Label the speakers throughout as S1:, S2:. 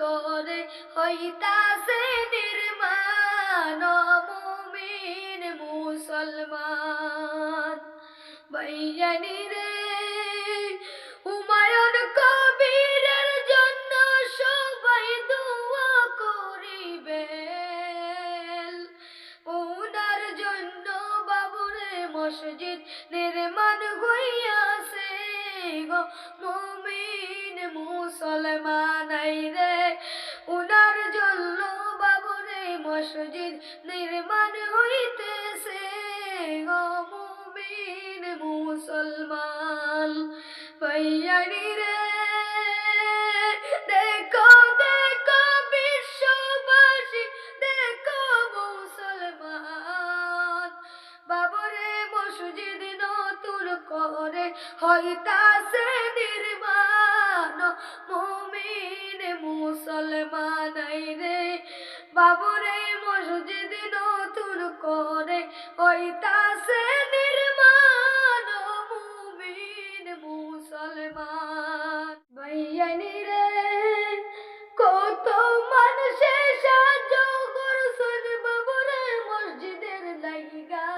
S1: করে, হইতাছে নির্মাণ মুমিন মুসলমান। বৈয়ানি রে, হুমায়ুন কবিরের জন্য সবাই দোয়া করিবে উনার জন্য বাবুরে মসজিদ নির্মাণ হইয়াছে গো মসজিদ নির্মাণ হইতেছে গো মুমিন মুসলমান। বৈয়ানি রে, দেখো দেখো বিশ্ববাসী, দেখো মুসলমান। বাবরে মসজিদ নতুন করে হইতাছে বাবরে মসজিদ নতুন করে হইতাছে নির্মাণ মুমিন মুসলমান। ভাইয়ানি রে, কত মানুষে সাহায্য করছেন বাবরে মসজিদের লাইগা।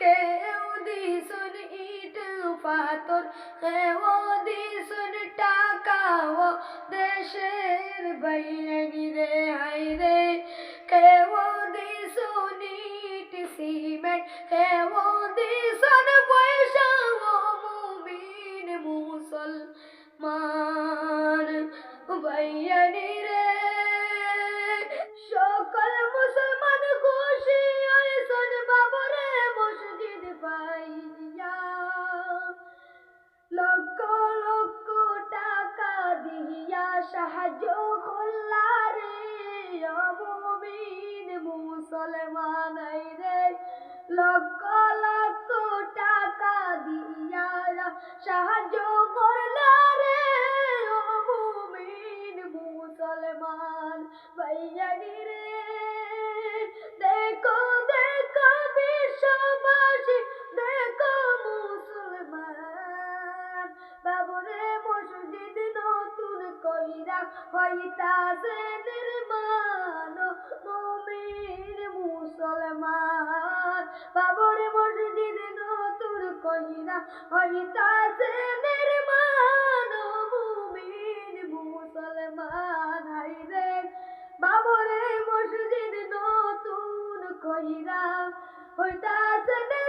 S1: কেউ দিছন ইট, পাথর, কেউ টাকা, ও দেশের বাইরে রে হাই রে। কেউ দিছন পয়সা ও মুমিন মুসলমান বাইয়ানি টাকা দিয়া সাহায্য করলারে অমুমিন মুসলমান ভাইয়ানি রে। দেখো দেখো বিশ্ববাসী, দেখো মুসলমান, বাবরে মসজিদ নতুন কইরা হইতাছে নির্মাণ। হইতাছে নির্মাণ মুমিন বাবরে মসজিদ নতুন কইরা হইতাছে